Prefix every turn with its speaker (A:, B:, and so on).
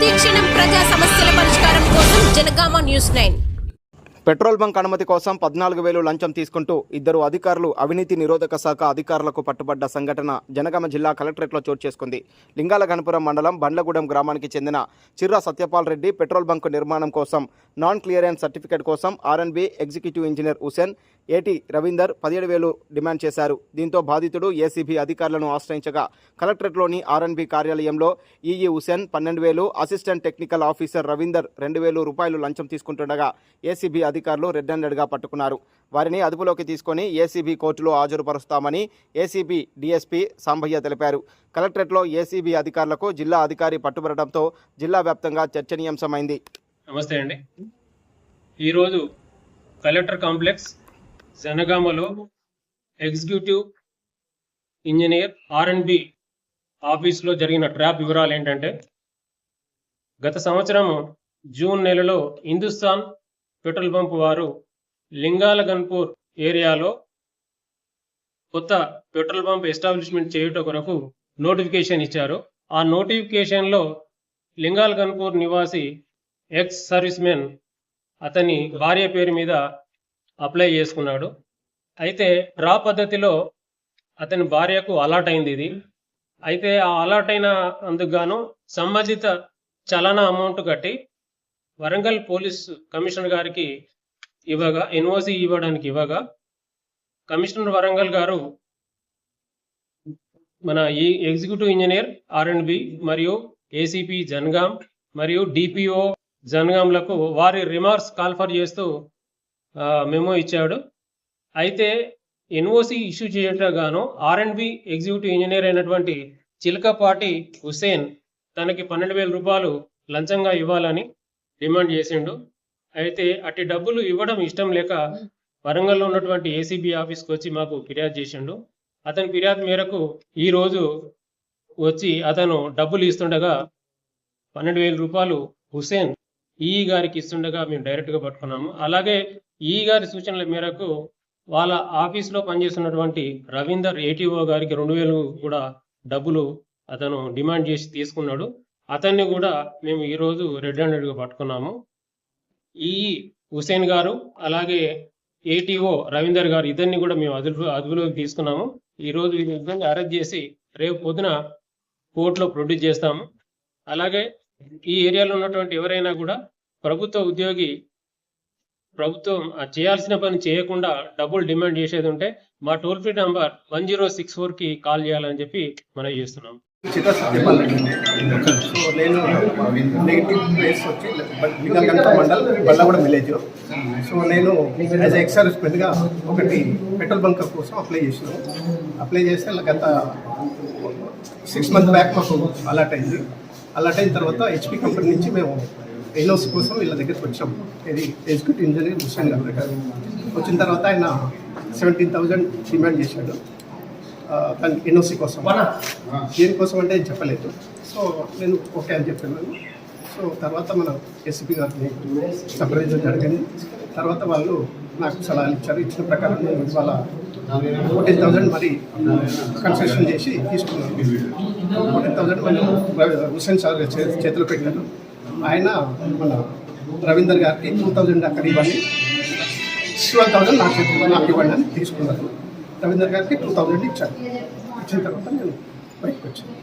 A: ప్రతిక్షణం ప్రజా సమస్యల పరిష్కారం కోసం Jangaon news nine.
B: Petrol bunk అనుమతి కోసం పద్నాలుగు వేలు లంచం తీసుకుంటూ ఇద్దరు అధికారులు అవినీతి నిరోధక శాఖ అధికారులకు పట్టుబడ్డ సంఘటన జనగామ జిల్లా కలెక్టరేట్లో చోటు చేసుకుంది. లింగాల గణపురం మండలం బండ్లగూడెం గ్రామానికి చెందిన చిర్ర సత్యపాల్ రెడ్డి పెట్రోల్ బంక్ నిర్మాణం కోసం నాన్ క్లియరెన్స్ సర్టిఫికేట్ కోసం R and B executive engineer Hussain A T Ravinder పదిహేడు వేలు డిమాండ్ చేశారు. దీంతో బాధితుడు ఏసీబీ అధికారులను ఆశ్రయించగా కలెక్టరేట్లోని ఆర్ఎన్బి కార్యాలయంలో ఈఈ హుసేన్ పన్నెండు వేలు అసిస్టెంట్ టెక్నికల్ ఆఫీసర్ రవీందర్ రెండు వేలు రూపాయలు లంచం తీసుకుంటుండగా ఏసీబీ అధికారులు రెడ్ హ్యాండెడ్గా పట్టుకున్నారు. వారిని అదుపులోకి తీసుకొని ఏసీబీ కోర్టులో హాజరుపరుస్తామని ఏసీబీ డీఎస్పీ సాంబయ్య తెలిపారు. కలెక్టరేట్లో ఏసీబీ అధికారులకు జిల్లా అధికారి పట్టుబడటంతో జిల్లా వ్యాప్తంగా చర్చనీయాంశమైంది.
C: నమస్తే అండి. ఈరోజు collector complex జనగామలో executive engineer R and B ఆఫీస్లో జరిగిన ట్రాప్ వివరాలు ఏంటంటే గత సంవత్సరం జూన్ నెలలో హిందుస్థాన్ పెట్రోల్ పంప్ వారు లింగాల గన్పూర్ ఏరియాలో కొత్త పెట్రోల్ పంప్ ఎస్టాబ్లిష్మెంట్ చేయుట కొరకు నోటిఫికేషన్ ఇచ్చారు. ఆ నోటిఫికేషన్లో లింగాల గన్పూర్ నివాసి ఎక్స్ సర్వీస్ మెన్ అతని భార్య పేరు మీద అప్లై చేసుకున్నాడు. అయితే డ్రా పద్ధతిలో అతని భార్యకు అలాట్ అయింది ఇది. అయితే ఆ అలాట్ అయిన అందుకు సంబంధిత చలన అమౌంట్ కట్టి వరంగల్ పోలీస్ కమిషనర్ గారికి ఇవ్వగా ఎన్ఓసి ఇవ్వడానికి ఇవ్వగా కమిషనర్ వరంగల్ గారు మన ఈ executive engineer R and B మరియు ఏసీపీ జన్గాం మరియు డిపిఓ జన్గాంలకు వారి రిమార్క్స్ కాల్ఫర్ చేస్తూ మెమో ఇచ్చాడు. అయితే NOC issue చేయటగాను R and B executive engineer అయినటువంటి చిలకపాటి హుసేన్ తనకి పన్నెండు వేల రూపాయలు లంచంగా ఇవ్వాలని డిమాండ్ చేసిండు. అయితే అట్టి డబ్బులు ఇవ్వడం ఇష్టం లేక వరంగల్లో ఉన్నటువంటి ఏసీబీ ఆఫీస్కి వచ్చి మాకు ఫిర్యాదు చేసిండు. అతని ఫిర్యాదు మేరకు ఈ రోజు వచ్చి అతను డబ్బులు ఇస్తుండగా పన్నెండు వేల రూపాయలు హుసేన్ ఈ గారికి ఇస్తుండగా మేము డైరెక్ట్గా పట్టుకున్నాము. అలాగే ఈ గారి సూచనల మేరకు వాళ్ళ ఆఫీస్లో పనిచేస్తున్నటువంటి రవీందర్ ఏటీఓ గారికి రెండు వేలు కూడా డబ్బులు అతను డిమాండ్ చేసి తీసుకున్నాడు. అతన్ని కూడా మేము ఈరోజు రెడ్ హ్యాండెడ్గా పట్టుకున్నాము. ఈ హుసేన్ గారు అలాగే ఏటీఓ రవీందర్ గారు ఇద్దరిని కూడా మేము అదుపు అదుపులోకి తీసుకున్నాము. ఈ రోజు ఇద్దరిని అరెస్ట్ చేసి రేపు పొద్దున కోర్టులో ప్రొడ్యూస్ చేస్తాము. అలాగే ఈ ఏరియాలో ఉన్నటువంటి ఎవరైనా కూడా ప్రభుత్వ ఉద్యోగి ప్రభుత్వం చేయాల్సిన పని చేయకుండా డబ్బులు డిమాండ్ చేసేది ఉంటే మా toll free number one zero six ఫోర్కి కాల్ చేయాలని చెప్పి మనం చేస్తున్నాం
D: సో నేను నెగిటివ్ ప్లేస్ వచ్చి లింగల్గంట మండల్ బల్లగూడ విలేజ్ సో నేను యాజ్ ఎక్స్ సర్వీస్మెంట్గా ఒకటి పెట్రోల్ బంక్ కోసం అప్లై చేసినాను అప్లై చేస్తే గత సిక్స్ మంత్ బ్యాక్ మాకు అలర్ట్ అయింది అలర్ట్ అయిన తర్వాత హెచ్పి కంపెనీ నుంచి మేము ఎన్ఓసి కోసం వీళ్ళ దగ్గరికి వచ్చాం. ఇది ఎగ్జిక్యూటివ్ ఇంజనీర్ హుసేన్ గారి దగ్గర వచ్చిన తర్వాత ఆయన సెవెంటీన్ థౌజండ్ డిమాండ్ చేశాడు. దానికి ఎన్ఓసి కోసం. దేనికోసం అంటే చెప్పలేదు. సో నేను ఓకే అని చెప్పాను. సో తర్వాత మన ఎస్పీ గారిని సంప్రదించడం జరిగింది తర్వాత వాళ్ళు నాకు సలహాలు ఇచ్చారు. ఇచ్చిన ప్రకారం నేను ఇవాళ ఫోర్టీన్ థౌజండ్ మరి కన్సెషన్ చేసి తీసుకున్నాను. ఫోర్టీన్ థౌజండ్ మనం హుసేన్ సార్ చేతిలో పెట్టాను ఆయన మన రవీందర్ గారికి టూ థౌజండ్ అక్కడ ఇవ్వండి. ట్వెల్వ్ థౌజండ్ నాకు చేతిలో నాకు ఇవ్వండి అని తీసుకున్నారు. రవీందర్ గారికి టూ థౌజండ్ ఇచ్చాను ఇచ్చిన తర్వాత నేను బయటకు వచ్చాను.